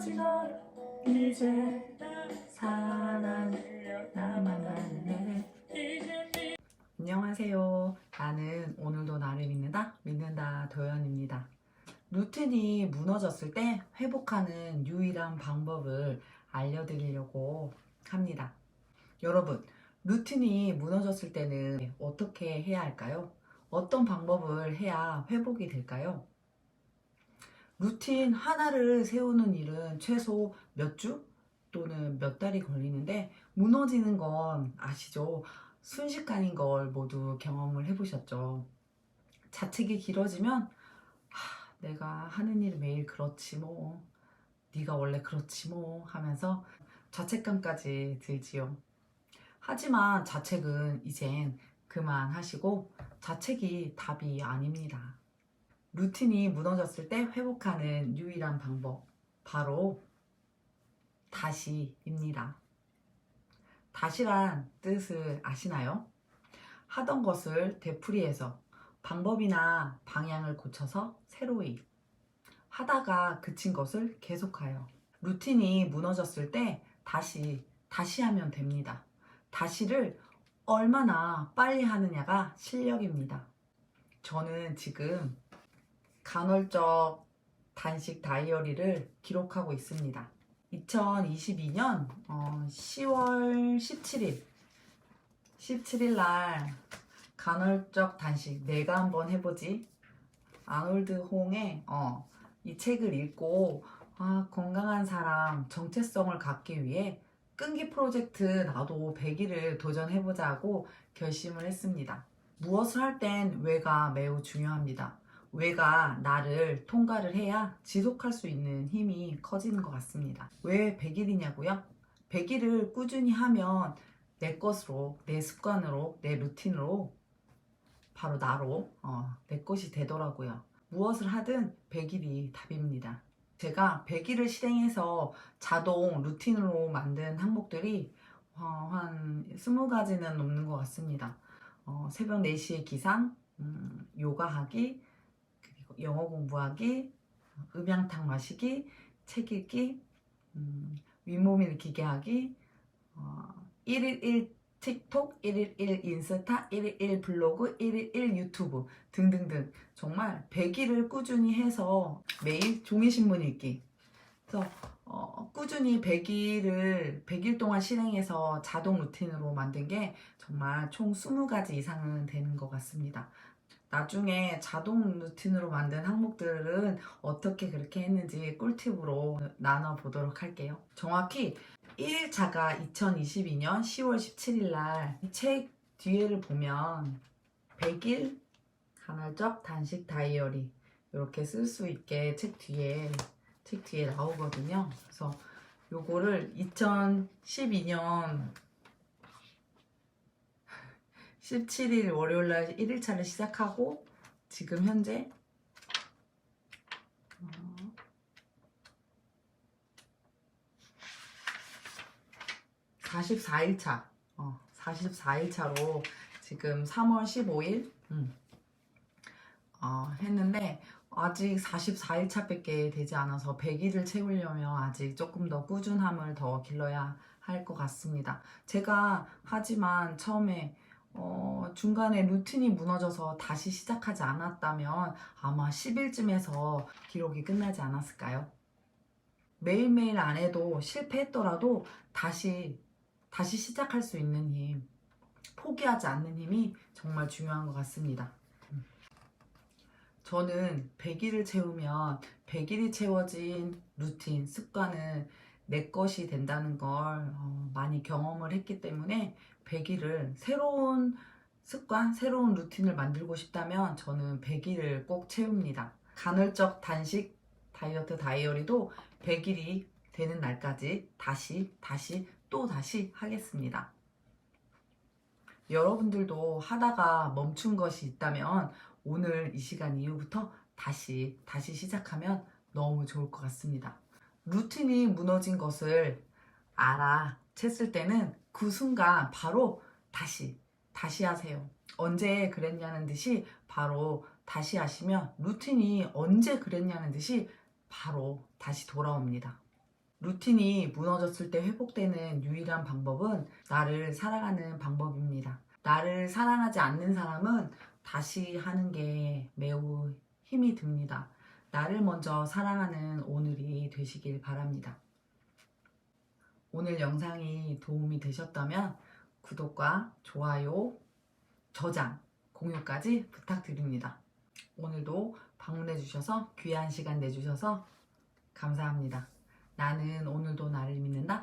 마라 이제 할래 안녕하세요. 나는 오늘도 나를 믿는다, 믿는다 도연입니다. 루틴이 무너졌을 때 회복하는 유일한 방법을 알려드리려고 합니다. 여러분, 루틴이 무너졌을 때는 어떻게 해야 할까요? 어떤 방법을 해야 회복이 될까요? 루틴 하나를 세우는 일은 최소 몇 주 또는 몇 달이 걸리는데 무너지는 건 아시죠? 순식간인 걸 모두 경험을 해보셨죠. 자책이 길어지면 하, 내가 하는 일 매일 그렇지 뭐 네가 원래 그렇지 뭐 하면서 자책감까지 들지요. 하지만 자책은 이젠 그만하시고 자책이 답이 아닙니다. 루틴이 무너졌을 때 회복하는 유일한 방법 바로 다시입니다. 다시란 뜻을 아시나요? 하던 것을 되풀이해서 방법이나 방향을 고쳐서 새로이 하다가 그친 것을 계속하여 루틴이 무너졌을 때 다시 다시 하면 됩니다. 다시를 얼마나 빨리 하느냐가 실력입니다. 저는 지금 간헐적 단식 다이어리를 기록하고 있습니다. 2022년 10월 17일 17일 날 간헐적 단식 내가 한번 해보지 아놀드 홍의 어, 이 책을 읽고 아, 건강한 사람 정체성을 갖기 위해 끈기 프로젝트 나도 100일을 도전해보자 하고 결심을 했습니다. 무엇을 할 땐 왜가 매우 중요합니다. 왜가 나를 통과를 해야 지속할 수 있는 힘이 커지는 것 같습니다. 왜 100일이냐고요? 100일을 꾸준히 하면 내 것으로, 내 습관으로, 내 루틴으로 바로 나로 어, 내 것이 되더라고요. 무엇을 하든 100일이 답입니다. 제가 100일을 실행해서 자동 루틴으로 만든 항목들이 어, 한 20가지는 넘는 것 같습니다. 어, 새벽 4시에 기상, 음, 요가하기, 영어 공부하기, 음향탕 마시기, 책 읽기, 음, 윗몸 일으키기 하기, 어, 1일 1 틱톡, 1일 1 인스타, 1일 1 블로그, 1일 1 유튜브 등등등 정말 100일을 꾸준히 해서 매일 종이신문 읽기 그래서 어, 꾸준히 100일을 100일 동안 실행해서 자동 루틴으로 만든 게 정말 총 20가지 이상은 되는 것 같습니다. 나중에 자동 루틴으로 만든 항목들은 어떻게 그렇게 했는지 꿀팁으로 나눠보도록 할게요. 정확히 1일차가 2022년 10월 17일 날이책 뒤에를 보면 100일 간헐적 단식 다이어리 이렇게 쓸 수 있게 책 뒤에 책 뒤에 나오거든요. 그래서 요거를 2012년 17일 월요일 날 1일차를 시작하고 지금 현재 어, 44일차. 어, 44일차로 지금 3월 15일? 음, 어, 했는데 아직 44일차 밖에 되지 않아서 100일을 채우려면 아직 조금 더 꾸준함을 더 길러야 할 것 같습니다. 제가 하지만 처음에 어, 중간에 루틴이 무너져서 다시 시작하지 않았다면 아마 10일쯤에서 기록이 끝나지 않았을까요? 매일매일 안 해도 실패했더라도 다시 다시 시작할 수 있는 힘, 포기하지 않는 힘이 정말 중요한 것 같습니다. 저는 100일을 채우면 100일이 채워진 루틴, 습관은 내 것이 된다는 걸 어, 많이 경험을 했기 때문에 100일을 새로운 습관, 새로운 루틴을 만들고 싶다면 저는 100일을 꼭 채웁니다. 간헐적 단식 다이어트 다이어리도 100일이 되는 날까지 다시, 다시, 또 다시 하겠습니다. 여러분들도 하다가 멈춘 것이 있다면 오늘 이 시간 이후부터 다시, 다시 시작하면 너무 좋을 것 같습니다. 루틴이 무너진 것을 알아챘을 때는 그 순간 바로 다시, 다시 하세요. 언제 그랬냐는 듯이 바로 다시 하시면 루틴이 언제 그랬냐는 듯이 바로 다시 돌아옵니다. 루틴이 무너졌을 때 회복되는 유일한 방법은 나를 사랑하는 방법입니다. 나를 사랑하지 않는 사람은 다시 하는 게 매우 힘이 듭니다. 나를 먼저 사랑하는 오늘이 되시길 바랍니다. 오늘 영상이 도움이 되셨다면 구독과 좋아요, 저장, 공유까지 부탁드립니다. 오늘도 방문해 주셔서 귀한 시간 내주셔서 감사합니다. 나는 오늘도 나를 믿는다?